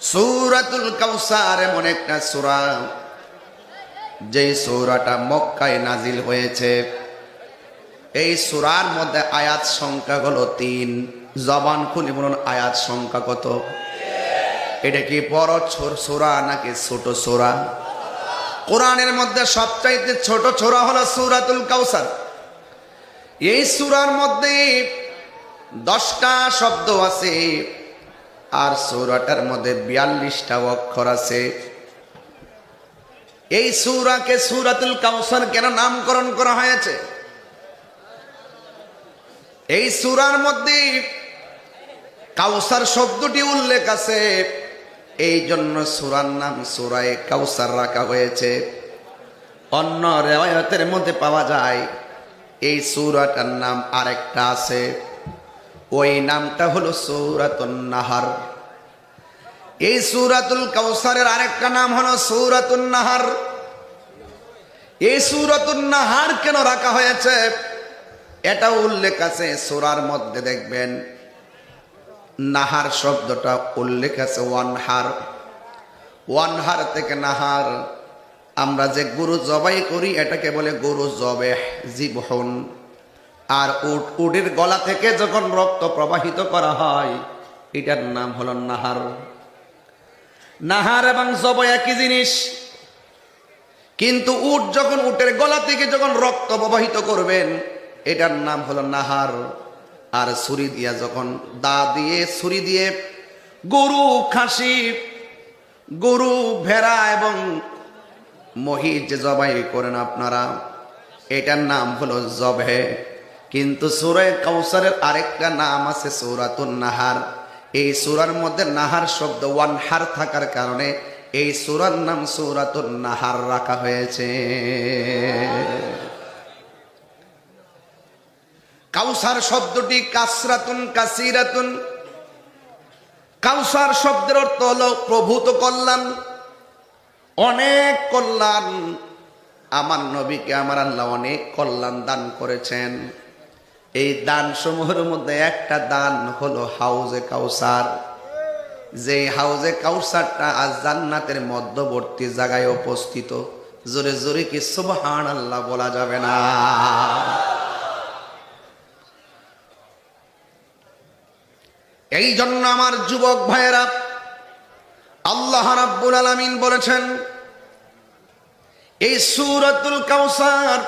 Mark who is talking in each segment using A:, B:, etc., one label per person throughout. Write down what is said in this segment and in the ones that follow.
A: সূরাতুল কাউসার এমন একটা সূরা, যেই সূরাটা মক্কায় নাজিল হয়েছে। এই সূরার মধ্যে আয়াত সংখ্যা হলো তিন। জবান খুলে বলুন, আয়াত সংখ্যা কত? এটা কি বড় সূরা নাকি ছোট সূরা? কোরআনের মধ্যে সবচাইতে ছোট ছোরা হলো সূরাতুল কাউসার। এই সূরার মধ্যে দশটা শব্দ আছে। আর সৌরাটার মধ্যে বিয়াল্লিশটা অক্ষর আছে। এই সূরাকে সূরাতুল কাউসার কেন নামকরণ করা হয়েছে? এই সূরার মধ্যে কাউসার শব্দটি উল্লেখ আছে। এই জন্য সুরার নাম সুরায় কাউসার রাখা হয়েছে। অন্য রেওয়ায়তের মধ্যে পাওয়া যায়, এই সূরাটার নাম আরেকটা আছে। ওই নামটা হলো সূরাতুন নাহার। এই সূরাতুল কাউসারের আরেকটা নাম হলো সূরাতুন নাহার। এই সূরাতুন নাহার কেন রাখা হয়েছে? এটা উল্লেখ আছে, সূরার মধ্যে দেখবেন। নাহার শব্দটা উল্লেখ আছে, ওয়ানহার। ওয়ানহার থেকে নাহার। আমরা যে গরু জবাই করি, এটাকে বলে গরু জবে জীবহন। আর উট, উটের গলা থেকে যখন রক্ত প্রবাহিত করা হয়, এটার নাম হলো নাহার। নাহার এবং জব একই জিনিস। কিন্তু উট যখন উটের গলা থেকে যখন রক্ত প্রবাহিত করবেন, এটার নাম হলো নাহার। আর ছুরি দিয়া যখন দা দিয়ে, ছুরি দিয়ে গরু, খাসি, গরু, ভেড়া এবং মহিষ যে জবাই করেন আপনারা, এটার নাম হলো জবে কিন্তু সুরে কৌসারের আরেকটা নাম আছে সৌরাতুন নাহার। এই সুরার মধ্যে নাহার শব্দ ওয়ান হার থাকার কারণে এই সুরার নাম সৌরাতুন নাহার রাখা হয়েছে। কাউসার শব্দটি কাসরাতুন কাসিরাতুন। কাউসার শব্দের অর্থ হলো প্রভূত কল্যাণ। অনেক কল্যাণ আমার নবীকে, আমার আল্লাহ অনেক কল্যাণ দান করেছেন। এই দান সমূহের মধ্যে একটা দান হলো হাউজে কাউসার। যে হাউজে কাউসারটা আজ জান্নাতের মধ্যবর্তী জায়গায় উপস্থিত, জোরে জোরে কি সুবহান আল্লাহ বলা যাবে না? এই জন্য আমার যুবক ভাইয়েরা, আল্লাহ রাব্বুল আলামিন বলেছেন, এই সূরাতুল কাউসার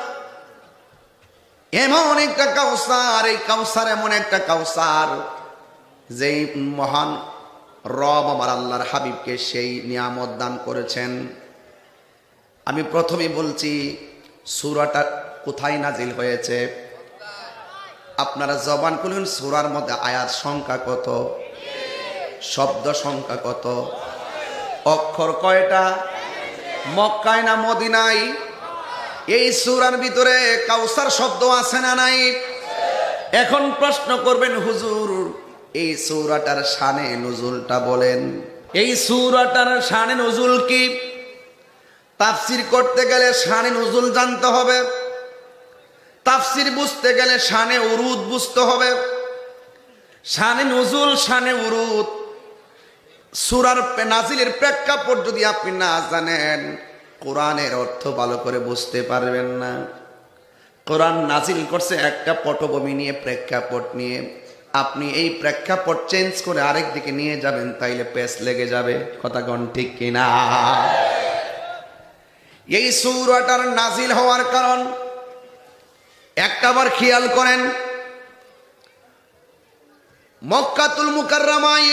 A: এমন একটা কাউসার, এই কাউসার এমন একটা কাউসার, যেই মহান রব আমার আল্লাহর হাবিবকে সেই নিয়ামত দান করেছেন। আমি প্রথমে বলছি, সুরাটা কোথায় নাজিল হয়েছে? আপনারা জবান করলেন সুরার মধ্যে আয়াত সংখ্যা কত? শব্দ সংখ্যা কত? অক্ষর কয়টা? মক্কায় না মদিনায়? এই সুরার ভিতরে কাউসার শব্দ আছে না নাই? এখন প্রশ্ন করবেন, হুজুর, এই সূরাটার শানে নজুলটা বলেন। এই সূরাটার শানে নজুল কি? তাফসির করতে গেলে শানে নজুল জানতে হবে। তাফসির বুঝতে গেলে শানে উরুদ বুঝতে হবে। শানে নজুল, শানে উরুদ। সুরার নাজিলের প্রেক্ষাপট যদি আপনি না জানেন কোরআনের অর্থ ভালো করে বুঝতে পারবেন না। কোরআন নাজিল করছে একটা পটভূমি নিয়ে, প্রেক্ষাপট নিয়ে। আপনি এই প্রেক্ষাপট চেঞ্জ করে আরেক দিকে নিয়ে যাবেন, তাইলে পেস লেগে যাবে। কথা গণ ঠিক কিনা? এই সুরাটার নাজিল হওয়ার কারণ একটা একটাবার খেয়াল করেন। মক্কাতুল মুকাররামায়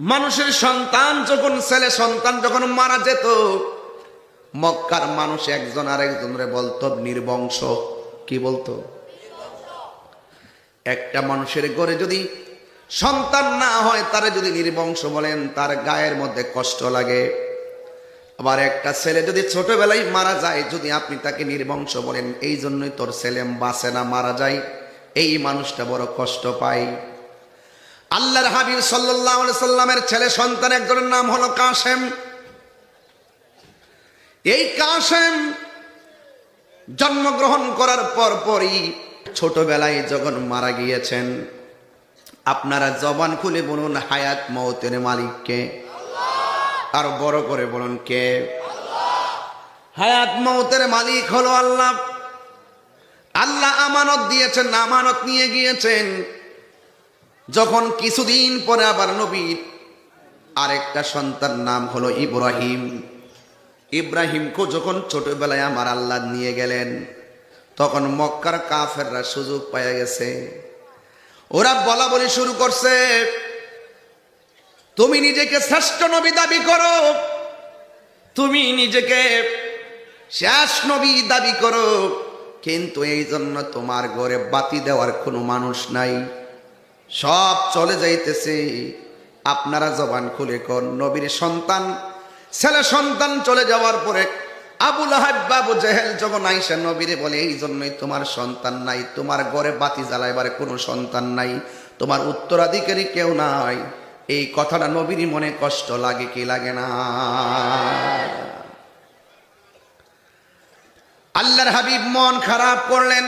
A: মানুষের সন্তান যখন, ছেলে সন্তান যখন মারা যেত, মক্কার মানুষ একজন আর একজনরে বলতো, নির্বংশ। কি বলতো? একটা মানুষের ঘরে যদি সন্তান না হয়, তারে যদি নির্বংশ বলেন, তার গায়ের মধ্যে কষ্ট লাগে। আবার একটা ছেলে যদি ছোটবেলায় মারা যায়, যদি আপনি তাকে নির্বংশ বলেন এই জন্যই তোর ছেলে বাঁচে না, মারা যায়। এই মানুষটা বড় কষ্ট পায়। আল্লাহর হাবিব সাল্লামের ছেলে সন্তান, একজনের নাম হলো কাসেম এই কাসেম জন্মগ্রহণ করার পর পরই ছোটবেলায় যখন মারা গিয়েছেন, আপনারা জবান খুলে বলুন, হায়াত মৌতের মালিককে আর বড় করে বলুন কে? হায়াত মৌতের মালিক হলো আল্লাহ। আল্লাহ আমানত দিয়েছেন, আমানত নিয়ে গিয়েছেন। যখন কিছুদিন পরে আবার নবীর আরেকটা সন্তান নাম হলো ইব্রাহিম। ইব্রাহিমকে যখন ছোটবেলায় আমার আল্লাহ নিয়ে গেলেন, তখন মক্কার কাফেররা সুযোগ পাইয়া গেছে। ওরা বলা বলি শুরু করছে, তুমি নিজেকে শ্রেষ্ঠ নবী দাবি করো। তুমি নিজেকে শেষ নবী দাবি করো। কিন্তু এই জন্য তোমার ঘরে বাতি দেওয়ার কোনো মানুষ নাই। সব চলে যাইতেছে। আপনারা জবান খুলে কর নবীর সন্তান, ছেলে সন্তান চলে যাওয়ার পরে আবুল বাবু জেহেল যখন আইসা, নবীরে বলে, এই জন্যই তোমার সন্তান নাই, তোমার ঘরে বাতি জ্বালাইবার কোনো সন্তান নাই, তোমার উত্তরাধিকারী কেউ নাই। এই কথাটা নবীরই মনে কষ্ট লাগে কি লাগে না? আল্লাহর হাবিব মন খারাপ করলেন।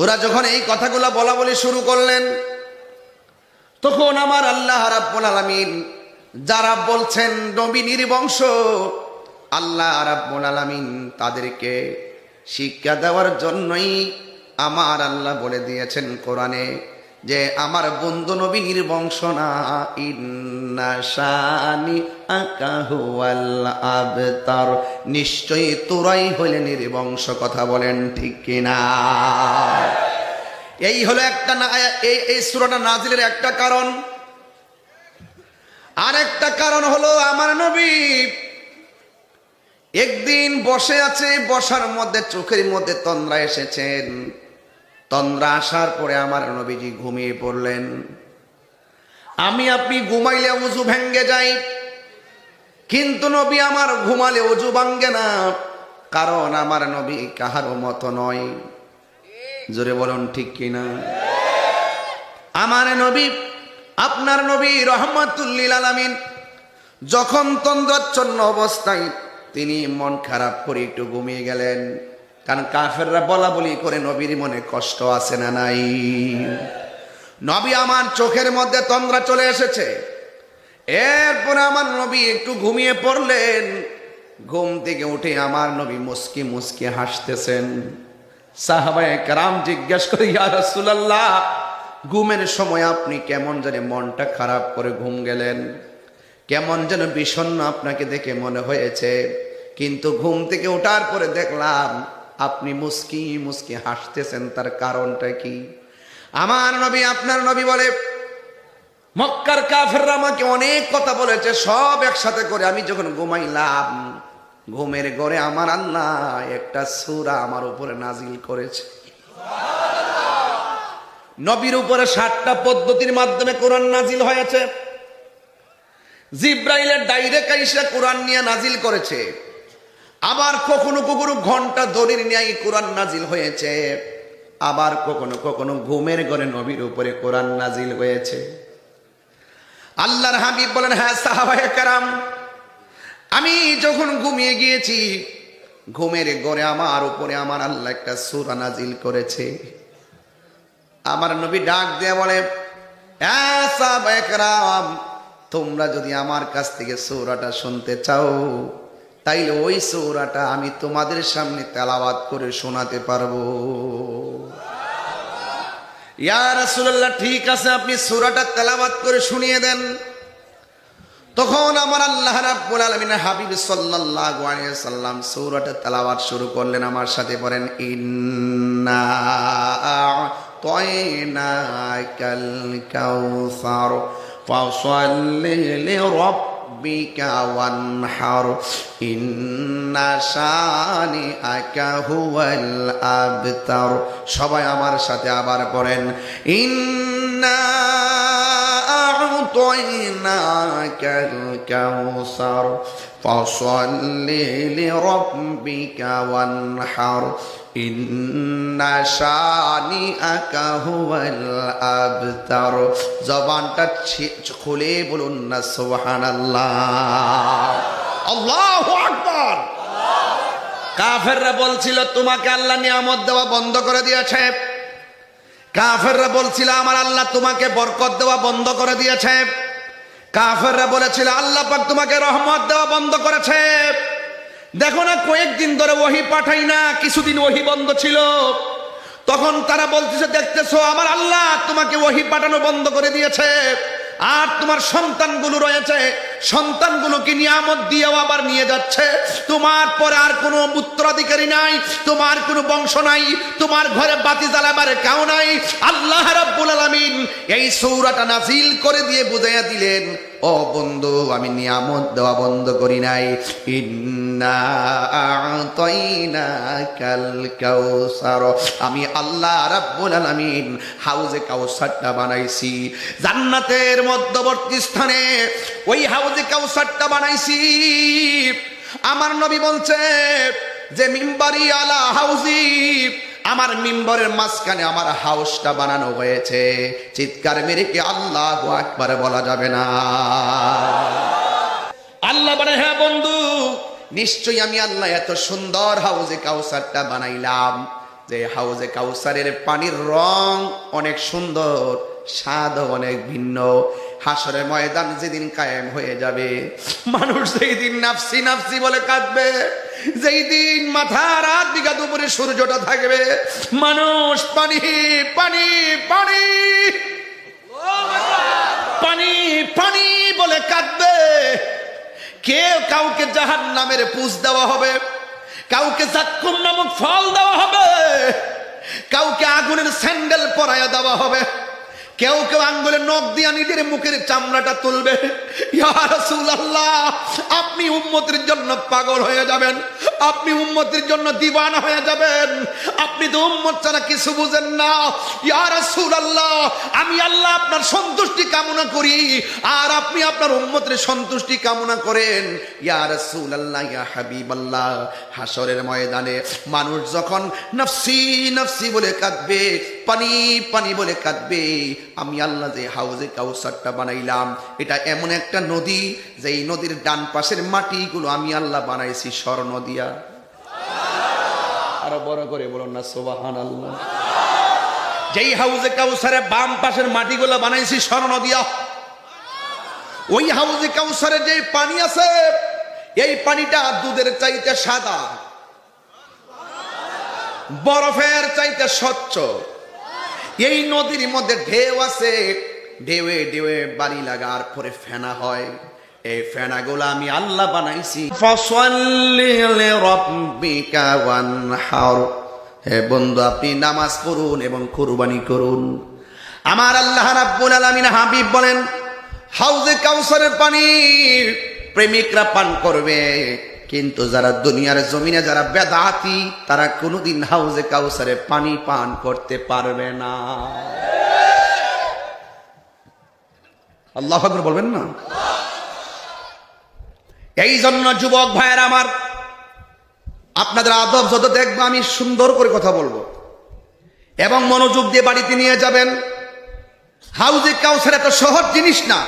A: ওরা যখন এই কথাগুলো বলা বলি শুরু করলেন, তখন আমার আল্লাহ রাব্বুল আলামিন, যারা বলছেন নবী নির্বংশ আল্লাহ রাব্বুল আলামিন তাদেরকে শিক্ষা দেওয়ার জন্যই আমার আল্লাহ বলে দিয়েছেন কোরআনে। যে আমার বন্ধু নবী নির্বংশ না। আবতার। নিশ্চয়ই তোরাই হলে নির্বংশ কথা বলেন ঠিক কিনা? এই হলো একটা এই এই সুরাটা নাজিলের একটা কারণ। আরেকটা কারণ হলো আমার নবী একদিন বসে আছে, বসার মধ্যে, চোখের মধ্যে তন্দ্রা এসেছেন। তন্দ্রা আসার পরে আমার নবীজি ঘুমিয়ে পড়লেন। আমি আপনি ঘুমাইলে উজু ভেঙ্গে যাই, কিন্তু নবী আমার ঘুমালে উজু ভাঙ্গে না, কারণ আমার নবী কাহারও মতো নয়। জোরে বলুন, ঠিক কিনা? আমার নবী, আপনার নবী রহমতুল্লিল আলামিন যখন তন্দ্রাচ্ছন্ন অবস্থায় তিনি মন খারাপ করে একটু ঘুমিয়ে গেলেন। কারণ কাফেররা বলা বলি করে, নবীর মনে কষ্ট আছে না নাই? নবী আমার চোখের মধ্যে তন্দ্রা চলে এসেছে। এরপরে আমার নবী একটু ঘুমিয়ে পড়লেন। ঘুম থেকে উঠে আমার নবী মুসকি মুসকি হাসতেছেন। সাহাবায়ে কারাম জিজ্ঞেস করে, ইয়া রাসূলুল্লাহ, ঘুমের সময় আপনি কেমন জানে মনটা খারাপ করে ঘুম গেলেন। কেমন যেন বিষণ্ণ আপনাকে দেখে মনে হয়েছে। কিন্তু ঘুম থেকে ওঠার পরে দেখলাম আপনি মুস্কি মুস্কি হাসতেছেন, তার কারণটা কি? আমার নবী, আপনার নবী বলে, মক্কার কাফেররা আমাকে অনেক কথা বলেছে, সব একসাথে করে। আমি যখন ঘুমাইলাম, ঘুমের ঘরে আমার আল্লাহ একটা সুরা আমার উপরে নাজিল করেছে। নবীর উপরে ষাটটা পদ্ধতির মাধ্যমে কোরআন নাজিল হয়েছে। জিব্রাইলের ডাইরেক্ট আইসা কোরআন নিয়ে নাজিল করেছে। আবার কখনো কখনো ঘণ্টা দড়ির নিয়ে কোরআন নাজিল হয়েছে। আবার কখনো কখনো ঘুমের ঘরে নবীর উপরে কোরআন নাজিল হয়েছে। আল্লাহর হাবিব বলেন হ্যাঁ সাহাবায়ে কারাম আমি যখন ঘুমিয়ে গিয়েছি ঘুমের ঘরে আমার উপরে আমার আল্লাহ একটা সূরা নাজিল করেছে। আমার নবী ডাক দিয়ে বলে "হ্যাঁ, সাহাবায়ে কেরাম, তোমরা যদি আমার কাছ থেকে সৌরাটা শুনতে চাও তাইলে ওই সৌরাটা আমি তোমাদের সামনে তেলাওয়াত করে শোনাতে পারব। ইয়া রাসূলুল্লাহ, ঠিক আছে, আপনি সূরাটা তেলাওয়াত করে শুনিয়ে দেন। তখন আমার আল্লাহ রাব্বুল আলামিন হাবিব সাল্লাল্লাহু আলাইহি সাল্লাম সূরাটা তেলাওয়াত শুরু করলেন, আমার সাথে পড়েন ইন্না আ'তাইনাকাল কাউসার ফাসাল্লি লিরাব্বিকা ওয়ানহার ইন্না শানিআকা হুয়াল আবতার সবাই আমার সাথে আবার পড়েন ইন্না أعطيناك الكوثر فصل لربك وانحر إن شانئك هو الأبتر জবানটা ছি- খুলে বলুন না সুবহানাল্লাহ আল্লাহু আকবার কাফেররা বলছিল তোমাকে আল্লাহ নিয়ামত দেওয়া বন্ধ করে দিয়েছে কাফেররা বলছিল আমার আল্লাহ তোমাকে বরকত দেওয়া বন্ধ করে দিয়েছে কাফেররা বলেছিল, আল্লাহ পাক তোমাকে রহমত দেওয়া বন্ধ করেছে। দেখো না, কয়েকদিন ধরে ওহি পাঠাই না, কিছুদিন ওহি বন্ধ ছিল। তখন তারা বলতেছে, দেখতেছো, আমার আল্লাহ তোমাকে ওহি পাঠানো বন্ধ করে দিয়েছে। আর তোমার সন্তানগুলো রয়েছে, সন্তানগুলোকে নিয়ামত দিয়েও আবার নিয়ে যাচ্ছে। তোমার পরে আর কোনো উত্তরাধিকারী নাই, তোমার কোনো বংশ নাই, তোমার ঘরে বাতি জ্বালাবার কেউ নাই। আল্লাহ রাব্বুল আলামিন এই সৌরাটা নাজিল করে দিয়ে বুঝাইয়া দিলেন ও বন্ধু, আমি নিয়ামত দেওয়া বন্ধ করি নাই। আমি আল্লাহ রাব্বুল আলামিন হাউজে কাউসারটা বানাইছি। জান্নাতের মধ্যবর্তী স্থানে ওই হাউজে কাউসারটা বানাইছি। আমার নবী বলছে যে, মিম্বারি আলা হাউজি। আমার মিম্বরের মাঝখানে আমার হাউসটা বানানো হয়েছে। চিৎকার মেরে কি আল্লাহ একবারে বলা যাবে না। আল্লাহ বলে হ্যাঁ বন্ধু। নিশ্চয়ই আমি আল্লাহ এত সুন্দর হাউজে কাউসারটা বানাইলাম যে হাউজে কাউসারের পানির রং অনেক সুন্দর স্বাদ অনেক ভিন্ন। হাসরের ময়দান যেদিন কায়েম হয়ে যাবে মানুষ সেই দিন নাফসি নাফসি বলে কাঁদবে যেই দিন মাথা রাত বিঘা দুপুরে সূর্যটা থাকবে, মানুষ পানি পানি পানি পানি পানি বলে কাঁদবে। কেউ কাউকে জাহান নামের পুষ দেওয়া হবে, কাউকে জাক্কুম নামক ফল দেওয়া হবে, কাউকে আগুনের স্যান্ডেল পরাইয়া দেওয়া হবে। কেউ কেউ আঙ্গুলে নখ দিয়া নিজের মুখের চামড়াটা তুলবে। আপনি উম্মতের জন্য পাগল হয়ে যাবেন। আপনি উম্মতের জন্য দিওয়ানা হয়ে যাবেন। আপনি তো উম্মত ছাড়া কিছু বুঝেন না। ইয়া রাসূলুল্লাহ, আমি আল্লাহ আপনার সন্তুষ্টি কামনা করি, আর আপনি আপনার উম্মতের সন্তুষ্টি কামনা করেন। ইয়া আল্লাহ ইয়া হাবিবাল্লাহ হাসরের ময়দানে মানুষ যখন নফসি নফসি বলে কাঁদবে, পানি পানি বলে কাঁদবে আমি আল্লাহ যে হাউজে কাউসারটা বানাইলাম, এটা এমন একটা নদী যে এই নদীর ডান পাশের মাটিগুলো আমি আল্লাহ বানাইছি স্বর্ণ দিয়া। আরও বড় করে বলুন না সোবাহান আল্লাহ যেই হাউজে কাউসারে বাম পাশের মাটিগুলো বানাইছি স্বর্ণ দিয়া। ওই হাউজে কাউসারে যে পানি আছে, এই পানিটা দুধের চাইতে সাদা, বরফের চাইতে স্বচ্ছ। এই নদীর মধ্যে ঢেউ আছে। ঢেউয়ে ঢেউয়ে বাড়ি লাগার পরে ফেনা হয়। এই ফেনাগুলো আমি আল্লাহ বানাইছি। হে বন্ধু, আপনি নামাজ পড়ুন এবং কুরবানি করুন। আমার আল্লাহ রাব্বুল আলামিন হাবিব বলেন, হাউজে কাউসারের পানি প্রেমিকরা পান করবে। কিন্তু যারা দুনিয়ার জমিনে যারা বেদাতি, তারা কোনোদিন হাউজে কাউসারে পানি পান করতে পারবে না। আল্লাহ বলবেন না? এই জন্য যুবক ভাইয়ের আমার, আপনাদের আদব যত দেখব আমি সুন্দর করে কথা বলব। এবং মনোযোগ দিয়ে বাড়িতে নিয়ে যাবেন। হাউজে কাউসার এত সহজ জিনিস না।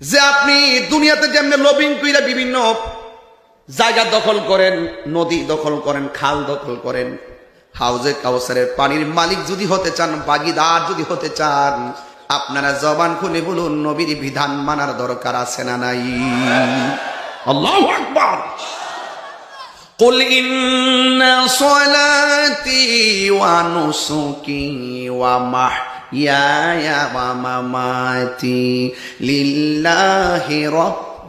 A: যে আপনি দুনিয়াতে যেমনি লবিং কইরা বিভিন্ন জায়গা দখল করেন নদী দখল করেন খাল দখল করেন হাউজে কাউসারের পানির মালিক যদি হতে চান বাগিদার যদি হতে চান আপনারা জবান খুলে বলুন নবীর বিধান মানার দরকার আছে না নাই আল্লাহু আকবার قل إن صلاتي ونسكي ومحياي ومماتي لله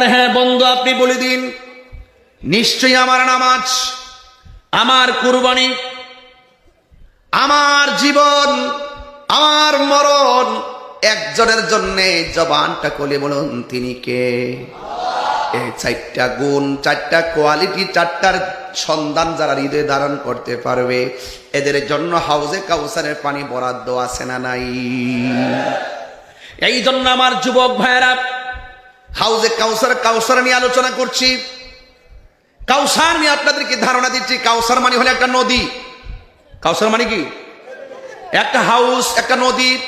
A: বলে হ্যাঁ বন্ধু, আপনি বলে দিন, নিশ্চয়ই আমার নামাজ, আমার কুরবানি, আমার জীবন, আমার মরণ, একজনের জন্য জবানটা কলে বলুন, তিনি কে? এই চারটা গুণ, চারটা কোয়ালিটি, চারটার সন্ধান যারা হৃদয়ে ধারণ করতে পারবে, এদের জন্য হাউজে কাউসারের পানি বরাদ্দ আছে না নাই?
B: এই জন্য আমার যুবক ভাইয়েরা
A: হাউজে কাউসার কাউসার নিয়ে আলোচনা করছি। কাউসার নিয়ে আপনাদেরকে ধারণা দিচ্ছি, কাউসার মানে হলো একটা নদী। কাউসার মানে কি? একটা হাউস, একটা নদী।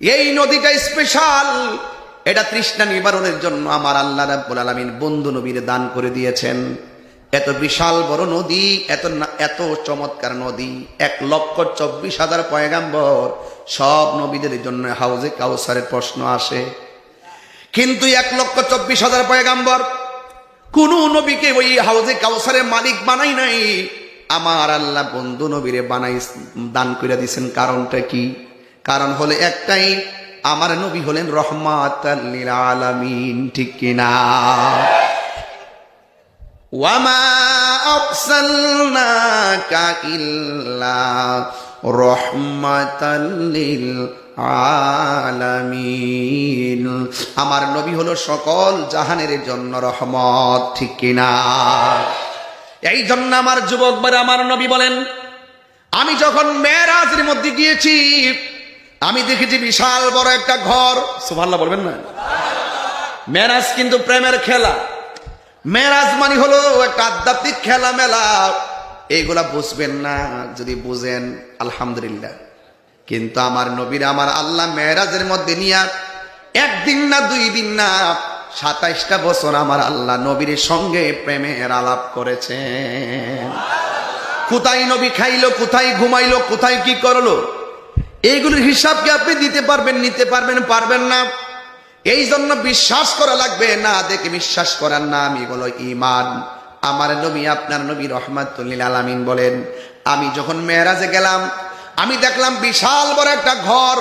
A: এই নদীটা স্পেশাল। এটা তৃষ্ণা নিবারণের জন্য আমার আল্লাহ রাব্বুল আলামিন বন্ধু নবীর দান করে দিয়েছেন। এত বিশাল বড় নদী, এত এত চমৎকার নদী, এক লক্ষ চব্বিশ হাজার পয়গাম্বর। সব নবীদের জন্য হাউজে কাউসারের প্রশ্ন আসে। কিন্তু এক লক্ষ চব্বিশ হাজার পয়গাম্বর। কোন নবীকে ওই হাউজে কাউসারের মালিক বানাই নাই। আমার আল্লাহ বন্ধু নবীরে বানাই দান করে দিয়েছেন কারণটা কি? কারণ হলে একটাই, আমার নবী হলেন রহমাত আলামিন, ঠিক কিনা ইল্লা রহমাতাল লিল আলামিন। আমার নবী হলো সকল জাহানের জন্য রহমত, ঠিক কিনা?
B: এই জন্য আমার যুবক ভাইরা, আমার নবী বলেন,
A: আমি যখন মেয়েরাজের মধ্যে গিয়েছি, আমি দেখেছি বিশাল বড় একটা ঘর।
B: সুবহানাল্লাহ বলবেন না? মেরাজ কিন্তু প্রেমের খেলা।
A: মেরাজ মানে হলো একটা আধ্যাত্মিক খেলা মেলা এইগুলা বুঝবেন না, যদি বুঝেন, আলহামদুলিল্লাহ। কিন্তু আমার নবীর আমার আল্লাহ মেরাজের মধ্যে নিয়ে একদিন না দুই দিন না সাতাইশটা বছর আমার আল্লাহ নবীর সঙ্গে প্রেমের আলাপ করেছেন। কোথায় নবী খাইলো, কোথায় ঘুমাইলো, কোথায় কি করল? এইগুলোর হিসাব কি আপনি দিতে পারবেন, নিতে পারবেন পারবেন না? এই জন্য বিশ্বাস করা লাগবে, না দেখে বিশ্বাস করার নাম এগুলো ইমান আমার নবী, আপনার নবী রহমাতুল্লিল আলামিন বলেন, আমি যখন মেয়েরাজে গেলাম আমি দেখলাম বিশাল বড় একটা ঘর।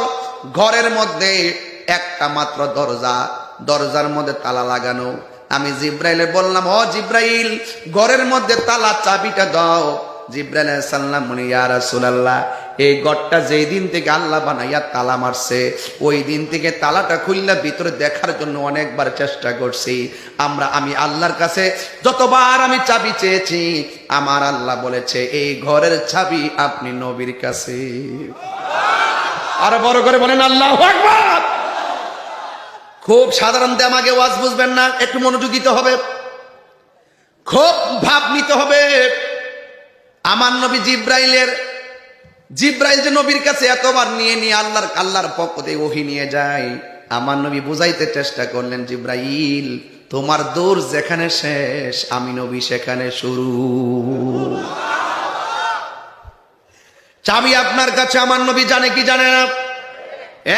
A: ঘরের মধ্যে একটা মাত্র দরজা। দরজার মধ্যে তালা লাগানো। আমি জিব্রাইলে বললাম, ও জিব্রাইল, ঘরের মধ্যে তালা চাবিটা দাও। জিব্রাইল সাল্লাম মুনি ইয়া এই গড়টা যেই দিন থেকে আল্লাহ বানাইয়া তালা মারছে, ওই দিন থেকে তালাটা খুললা ভিতরে দেখার জন্য অনেকবার চেষ্টা করছি। আমরা, আমি আল্লাহর কাছে যতবার আমি চাবি চেয়েছি, আমার আল্লাহ বলেছে, এই ঘরের চাবি আপনি নবীর কাছে।
B: আরও বড় করে বলেন, আল্লাহ
A: খুব সাধারণত আমাকে ওয়াজ বুঝবেন না, একটু মনোযোগ দিতে হবে। খুব ভাব নিতে হবে। আমার নবী জিব্রাইলের, জিব্রাইল যে নবীর কাছে এতবার নিয়ে নিয়ে আল্লাহর আল্লাহর পক্ষ ওহি নিয়ে যায়, আমার নবী বুঝাইতে চেষ্টা করলেন, জিব্রাইল, তোমার দৌড় যেখানে শেষ, আমি নবী সেখানে শুরু। চাবি আপনার কাছে, আমার নবী জানে কি জানে না?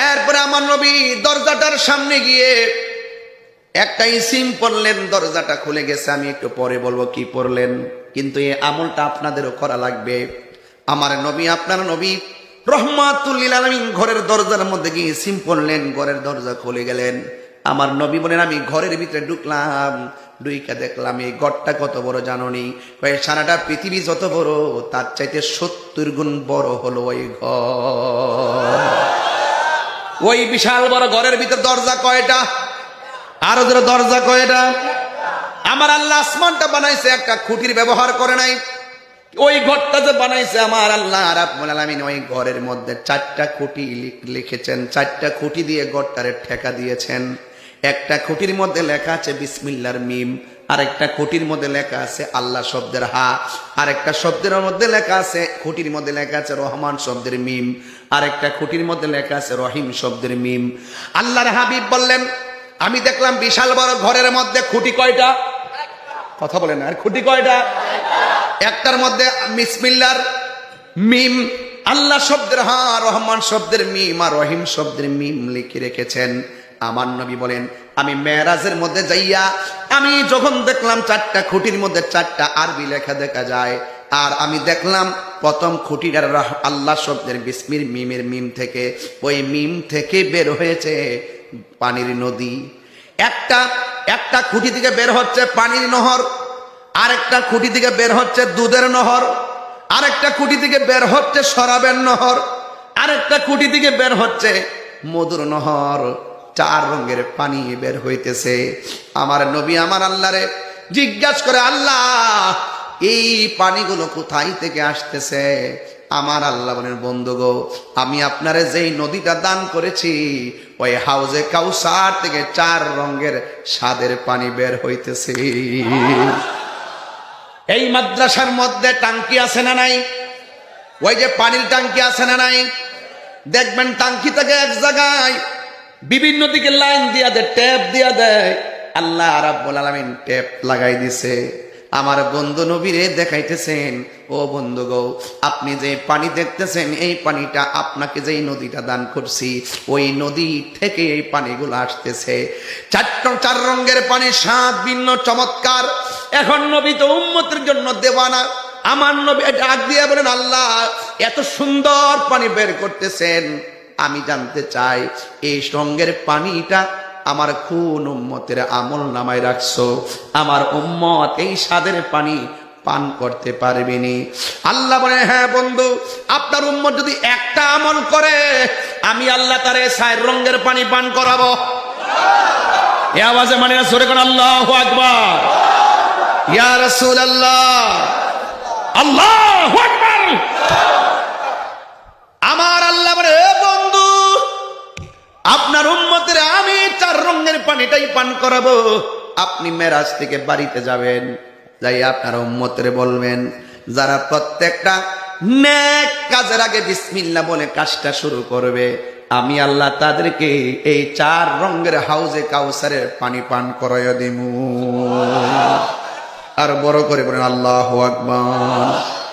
A: এরপরে আমার নবী দরজাটার সামনে গিয়ে একটা ইসিম পড়লেন, দরজাটা খুলে গেছে, আমি একটু পরে বলব কি পড়লেন। কিন্তু এই আমলটা আপনাদেরও করা লাগবে। আমার নবী, আপনার নবী রহমাতুল্লিল আলমিন ঘরের দরজার মধ্যে গিয়ে ইসিম পড়লেন ঘরের দরজা খুলে গেলেন। আমার নবী বলেন, আমি ঘরের ভিতরে ঢুকলাম ডুইকা দেখলাম এই ঘরটা কত বড় জাননি। কয়ে সারাটা পৃথিবী যত বড়, তার চাইতে সত্তর গুণ বড় হলো ওই ঘর। ওই বিশাল বড় ঘরের ভিতর দরজা কয়টা? আরও ধরো দরজা কয়টা? আমার আল্লাহ আসমানটা বানাইছে, একটা খুঁটির ব্যবহার করে নাই। ওই ঘরটা যে বানাইছে আমার আল্লাহ আলামিন, ওই ঘরের মধ্যে চারটা খুঁটি লিখেছেন, চারটা খুঁটি দিয়ে ঘরটারে ঠেকা দিয়েছেন। একটা খুঁটির মধ্যে লেখা আছে বিসমিল্লার মিম, আরেকটা খুঁটির মধ্যে লেখা আছে আল্লাহ শব্দের হা, আরেকটা শব্দের মধ্যে লেখা আছে, খুঁটির মধ্যে লেখা আছে রহমান শব্দের মিম, আরেকটা খুঁটির মধ্যে লেখা আছে রহিম শব্দের মিম। আল্লাহর হাবিব বললেন, আমি দেখলাম বিশাল বড় ঘরের মধ্যে খুঁটি কয়টা? কথা বলেন আর খুঁটি কয়টা? একটার মধ্যে মিসমিল্লার মিম, আল্লাহ শব্দের হা, রহমান শব্দের মিম, আর রহিম শব্দের মিম লিখে রেখেছেন। আমার নবী বলেন, আমি মেরাজের মধ্যে যাইয়া, আমি যখন দেখলাম চারটা খুঁটির মধ্যে চারটা আরবি লেখা দেখা যায়, আর আমি দেখলাম প্রথম খুঁটিটার আল্লাহ শব্দের বিস্মির মিমের মিম থেকে, ওই মিম থেকে বের হয়েছে পানির নদী একটা একটা খুঁটি থেকে বের হচ্ছে পানির নহর, আরেকটা খুঁটি থেকে বের হচ্ছে দুধের নহর, আরেকটা খুঁটি থেকে বের হচ্ছে শরাবের নহর, আরেকটা খুঁটি থেকে বের হচ্ছে মধুর নহর। চার রঙের পানি বের হইতেছে। আমার নবী আমার আল্লাহরে জিজ্ঞাসা করে, আল্লাহ, এই পানিগুলো কোথায় থেকে আসতেছে? আমার আল্লাহ বলেন, বন্ধু গো, আমি আপনারে যেই নদীটা দান করেছি, ওই হাউজে কাউসার থেকে চার রঙের স্বাদের পানি বের হইতেছে। এই মাদ্রাসার মধ্যে টাঙ্কি আছে না নাই? ওই যে পানির টাঙ্কি আছে না নাই? দেখবেন টাঙ্কি থেকে এক জায়গায় বিভিন্ন দিকে লাইন দিয়া দেয়, ট্যাপ দিয়া দেয়। আল্লাহ রাব্বুল আলামিন ট্যাপ লাগাই দিছে। আমার বন্ধু নবীরে দেখাইতেছেন, ও বন্ধু গো, আপনি যে পানি দেখতেছেন, এই পানিটা আপনাকে যেই নদীটা দান করছি, ওই নদী থেকে এই পানিগুলো আসতেছে। চারটা চার রঙের পানি সাত ভিন্ন, চমৎকার। এখন নবী তো উম্মতের জন্য দেওয়ানা। আমার নবী ডাক দিয়ে বলেন, আল্লাহ, এত সুন্দর পানি বের করতেছেন। আমি জানতে চাই, এই সঙ্গের পানিটা আমার খুন উম্মতের আমল নামায় রাখছো। আমার উম্মত এই স্বাদের পানি পান করতে পারবেনি আল্লাহ বলে হ্যাঁ বন্ধু, আপনার উম্মত যদি একটা আমল করে, আমি আল্লাহ তারে সাইর রঙের পানি পান করাবো।
B: আওয়াজে মানে সরে কোন, আল্লাহ আকবার।
A: ইয়া
B: আল্লাহ আকবার।
A: আমার আল্লাহ বলে, "এ বন্ধু আপনার উম্মতের আমি চার রঙের পানিটাই পান করাবো। আপনি মেরাজ থেকে বাড়িতে যাবেন যাই আপনার উম্মতের বলবেন, যারা প্রত্যেকটা কাজের আগে বিসমিল্লা বলে কাজটা শুরু করবে, আমি আল্লাহ তাদেরকে এই চার রঙের হাউজে কাউসারের পানি পান করাইয়া দিমু। আর বড় করে বলেন, আল্লাহ আকবার।